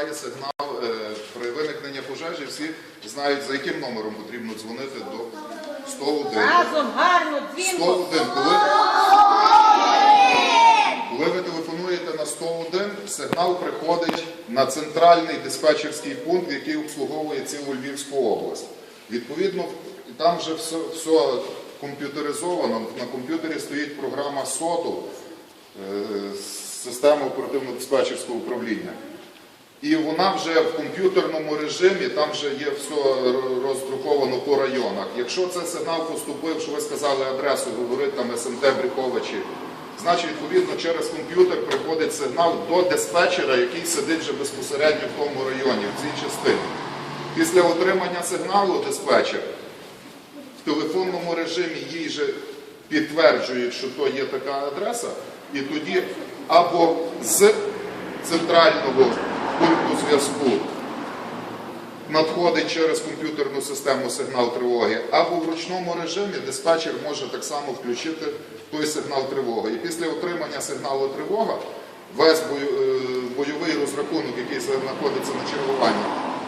поступає сигнал е, при виникненні пожежі. Всі знають, за яким номером потрібно дзвонити до 101. Разом, гарно, дзвінко. 101. Коли, коли ви телефонуєте на 101, сигнал приходить на центральний диспетчерський пункт, який обслуговує цілу Львівську область. Відповідно, там вже все, все комп'ютеризовано. На комп'ютері стоїть програма СОТу, е, система оперативно-диспетчерського управління. І вона вже в комп'ютерному режимі, там вже є все роздруковано по районах. Якщо це сигнал поступив, що ви сказали адресу, говорить там СМТ Бріховичі, значить, відповідно, через комп'ютер приходить сигнал до диспетчера, який сидить вже безпосередньо в тому районі, в цій частині. Після отримання сигналу диспетчер в телефонному режимі їй же підтверджують, що то є така адреса, і тоді або з центрального пункту зв'язку надходить через комп'ютерну систему сигнал тривоги, або в ручному режимі диспетчер може так само включити той сигнал тривоги. І після отримання сигналу тривога весь е, бойовий розрахунок, який знаходиться на чергуванні,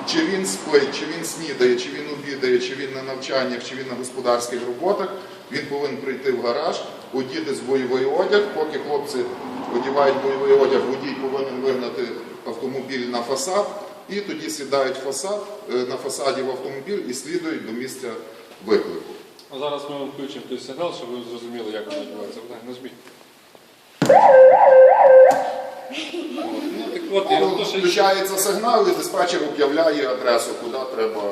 чи він спить, чи він снідає, чи він обідає, чи він на навчаннях, чи він на господарських роботах, він повинен прийти в гараж, одіти з бойовий одяг, поки хлопці одягають бойовий одяг, водій повинен вигнати автомобіль на фасад, і тоді сідають фасад, е, на фасаді в автомобіль і слідують до місця виклику. А зараз ми вам включимо той сигнал, щоб ви зрозуміли, як воно відбувається. Нажміть. Ну, так от, і Ну, то, що Включається сигнал, і диспетчер об'являє адресу, куди треба.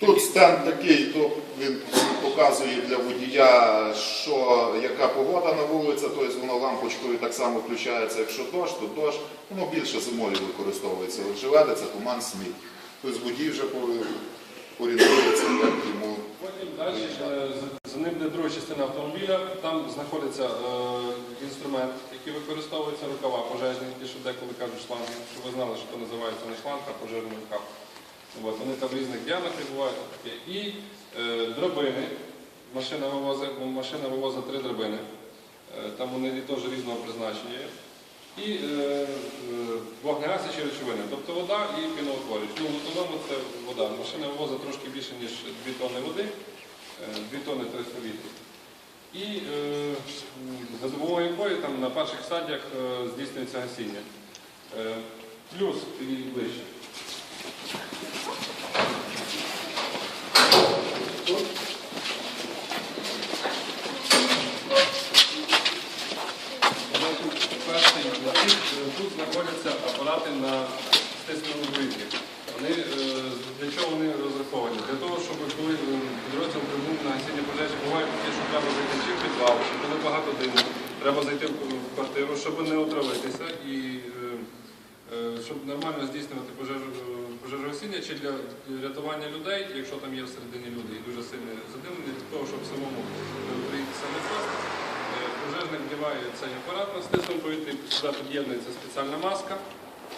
Тут стенд такий, то він показує для водія, що яка погода на вулиці, тобто воно лампочкою так само включається, якщо дощ, то дощ. Воно більше зимою використовується. От живе, це туман, сніг. Тобто водій вже орієнтується, як йому. Потім далі е, за- ним йде друга частина автомобіля, там знаходиться е, інструмент, який використовується рукава пожежні, ті, що деколи кажуть шланги, щоб ви знали, що це називається не шланг, а пожежний рукав. От, вони там різних діаметрів бувають. І е, драбини. Машина вивозить, машина вивозить три драбини. Е, там вони теж різного призначення є. І е, е, вогнегасячі речовини, тобто вода і піноутворювач. Ну, в основному це вода. Машина вивозить трошки більше, ніж 2 тонни води, е, 2 тонни 300 літрів. І е, за допомогою якої там на перших стадіях е, здійснюється гасіння. Е, плюс і ближче. Тут Значить, перший латик, е, тут знаходяться апарати на стисненому повітрі. Вони е, для чого вони розраховані? Для того, щоб коли е, підрозділ прибув на гасіння пожежі, буває таке, що треба зайти чи в підвал, чи коли багато диму, треба зайти в квартиру, щоб не отравитися і е, щоб нормально здійснювати пожежу, пожежогасіння чи для рятування людей, якщо там є всередині люди і дуже сильне задимлення, для того, щоб самому е, прийти саме час. Е, Вдіває цей апарат на стисному повітрі, сюди під'єднується спеціальна маска,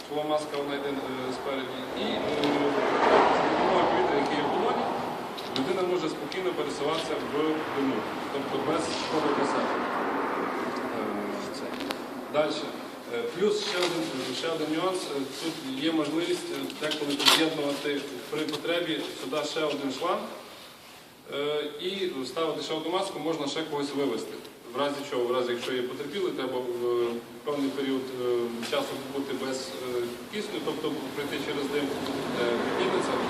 чула маска вона йде е, спереді, і е, допомогою повітря, яке є в балоні, людина може спокійно пересуватися в диму, тобто без шкоди для себе. Далі. Е, Плюс ще один, ще один нюанс. Е, Тут є можливість е, деколи під'єднувати при потребі сюди ще один шланг е, і ставити ще одну маску, можна ще когось вивезти. В разі чого, в разі, якщо є потерпіли, треба в е, певний період е, часу бути без е, кисню, тобто пройти через е,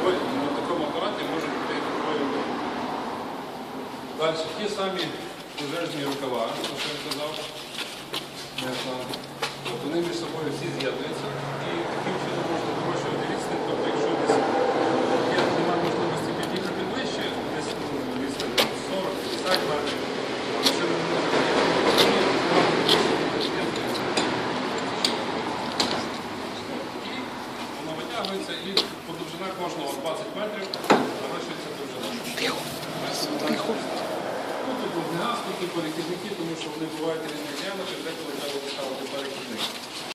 то на такому апараті може бути людей. Далі, ті самі пожежні рукава, що я казав. Вони між собою всі з'єднуються і таким чином можна зрощувати відстань. Тобто, якщо десь є, немає можливості під'їхати ближче, десь ну, відстань 40-50 метрів, а машина не може під'їхати, то з'єднується. І воно витягується і подовжина кожного 20 метрів завершується довжина. Ну, тут вогнегас, тут і перехідники, тому що вони бувають різних діаметрів, деколи треба поставити перехідник.